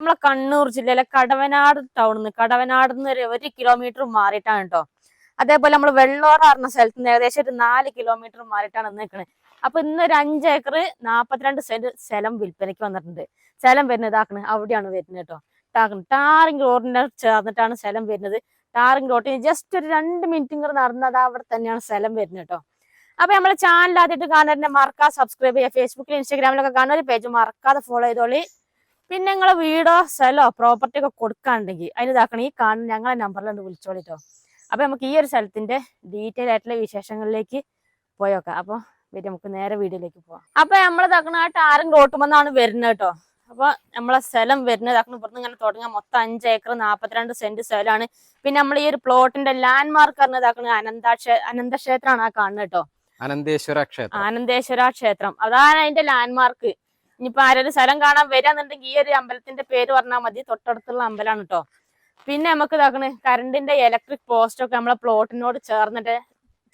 നമ്മളെ കണ്ണൂർ ജില്ലയിലെ കടവനാട് ടൗണിൽ നിന്ന് കടവനാട് നിന്ന് ഒരു ഒരു കിലോമീറ്റർ മാറിയിട്ടാണ് കേട്ടോ അതേപോലെ നമ്മൾ വെള്ളോറ പറഞ്ഞ സ്ഥലത്ത് നിന്ന് ഏകദേശം ഒരു നാല് കിലോമീറ്റർ മാറിയിട്ടാണ് നിൽക്കുന്നത് അപ്പൊ ഇന്ന് ഒരു അഞ്ച് ഏക്കർ നാപ്പത്തിരണ്ട് സെന്റ് സ്ഥലം വിൽപ്പനയ്ക്ക് വന്നിട്ടുണ്ട്. സ്ഥലം വരുന്നത് ഇതാക്കണ് അവിടെയാണ് വരുന്നത് കേട്ടോ ഇതാക്കണം ടാറിംഗ് റോഡിന്റെ ചേർന്നിട്ടാണ് സ്ഥലം വരുന്നത്. ടാറിംഗ് റോഡിന് ജസ്റ്റ് ഒരു രണ്ട് മിനിറ്റ് ഇങ്ങോട്ട് നടന്നത് അവിടെ തന്നെയാണ് സ്ഥലം വരുന്നത് കേട്ടോ അപ്പൊ നമ്മളെ ചാനൽ ആദ്യമായിട്ട് കാണാൻ മറക്കാതെ സബ്സ്ക്രൈബ് ചെയ്യുക. ഫേസ്ബുക്കിൽ ഇൻസ്റ്റാഗ്രാമിലൊക്കെ കാണുന്ന ഒരു പേജ് മറക്കാതെ ഫോളോ ചെയ്തോളി. പിന്നെ നിങ്ങളെ വീടോ സ്ഥലമോ പ്രോപ്പർട്ടി ഒക്കെ കൊടുക്കാണ്ടെങ്കിൽ അതിന് ഇതാക്കണം ഈ കാണുന്ന ഞങ്ങളെ നമ്പറിലുണ്ട് വിളിച്ചോളിട്ടോ. അപ്പൊ നമുക്ക് ഈ ഒരു സ്ഥലത്തിന്റെ ഡീറ്റെയിൽ ആയിട്ടുള്ള വിശേഷങ്ങളിലേക്ക് പോയോക്കാം. അപ്പൊ വരും നമുക്ക് നേരെ വീടിലേക്ക് പോവാം. അപ്പൊ നമ്മൾ ഇതാക്കണ ആ ടാറിംഗ് റോട്ടുമെന്നാണ് വരുന്നത് കേട്ടോ അപ്പൊ നമ്മളെ സ്ഥലം വരുന്നത് ഇതാക്കണം ഇവിടുന്ന് ഇങ്ങനെ തുടങ്ങാം. മൊത്തം അഞ്ച് ഏക്കർ നാപ്പത്തിരണ്ട് സെന്റ് സ്ഥലമാണ് പിന്നെ നമ്മൾ ഈ ഒരു പ്ലോട്ടിന്റെ ലാൻഡ് മാർക്ക് പറഞ്ഞത് ഇതാക്കണ അനന്താക്ഷേ അനന്തക്ഷേത്രമാണ് ആ കാണുന്നത് കേട്ടോ അനന്തേശ്വര ക്ഷേത്രം. അനന്തേശ്വര ക്ഷേത്രം. അതാണ് അതിന്റെ ലാൻഡ് മാർക്ക് ഇനിയിപ്പോ ആരൊരു സ്ഥലം കാണാൻ വരാന്നുണ്ടെങ്കിൽ ഈ ഒരു അമ്പലത്തിന്റെ പേര് പറഞ്ഞാൽ മതി. തൊട്ടടുത്തുള്ള അമ്പലമാണ് കേട്ടോ പിന്നെ നമുക്ക് ഇതാക്കണ് കറണ്ടിന്റെ ഇലക്ട്രിക് പോസ്റ്റ് ഒക്കെ നമ്മളെ പ്ലോട്ടിനോട് ചേർന്നിട്ട്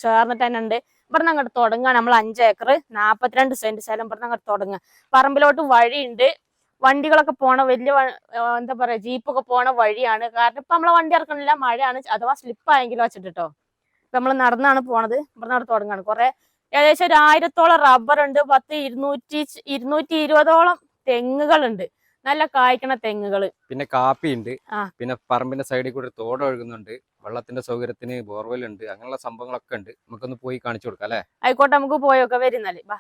ചേർന്നിട്ട് തന്നെ ഉണ്ട്. ഇവിടുന്ന് അങ്ങോട്ട് തുടങ്ങുക. നമ്മൾ അഞ്ച് ഏക്കർ നാപ്പത്തിരണ്ട് സെന്റ് സ്ഥലം ഇവിടുന്ന് അങ്ങോട്ട് തുടങ്ങുക. പറമ്പിലോട്ട് വഴിയുണ്ട്. വണ്ടികളൊക്കെ പോണ വലിയ എന്താ പറയാ ജീപ്പൊക്കെ പോണ വഴിയാണ്. കാരണം ഇപ്പൊ നമ്മളെ വണ്ടി ഇറക്കണില്ല മഴയാണ്. അഥവാ സ്ലിപ്പ് ആയെങ്കിലും വെച്ചിട്ട് കേട്ടോ ഇപ്പൊ നമ്മൾ നടന്നാണ് പോണത്. ഇവിടുന്ന് അവിടെ തുടങ്ങാണ്. കുറെ ഏകദേശം ഒരു ആയിരത്തോളം റബ്ബർ ഉണ്ട് പത്ത് ഇരുന്നൂറ്റി ഇരുന്നൂറ്റി ഇരുപതോളം തെങ്ങുകളുണ്ട്. നല്ല കായ്ക്കണ തെങ്ങുകൾ. പിന്നെ കാപ്പി ഉണ്ട് പിന്നെ പറമ്പിന്റെ സൈഡിൽ കൂടി തോട് ഒഴുകുന്നുണ്ട്. വെള്ളത്തിന്റെ സൗകര്യത്തിന് ബോർവെൽ ഉണ്ട്. അങ്ങനെയുള്ള സംഭവങ്ങളൊക്കെ ഉണ്ട്. നമുക്കൊന്ന് പോയി കാണിച്ചു കൊടുക്കാം അല്ലെ? ആയിക്കോട്ടെ നമുക്ക് പോയൊക്കെ വരുന്നാൽ ബാ.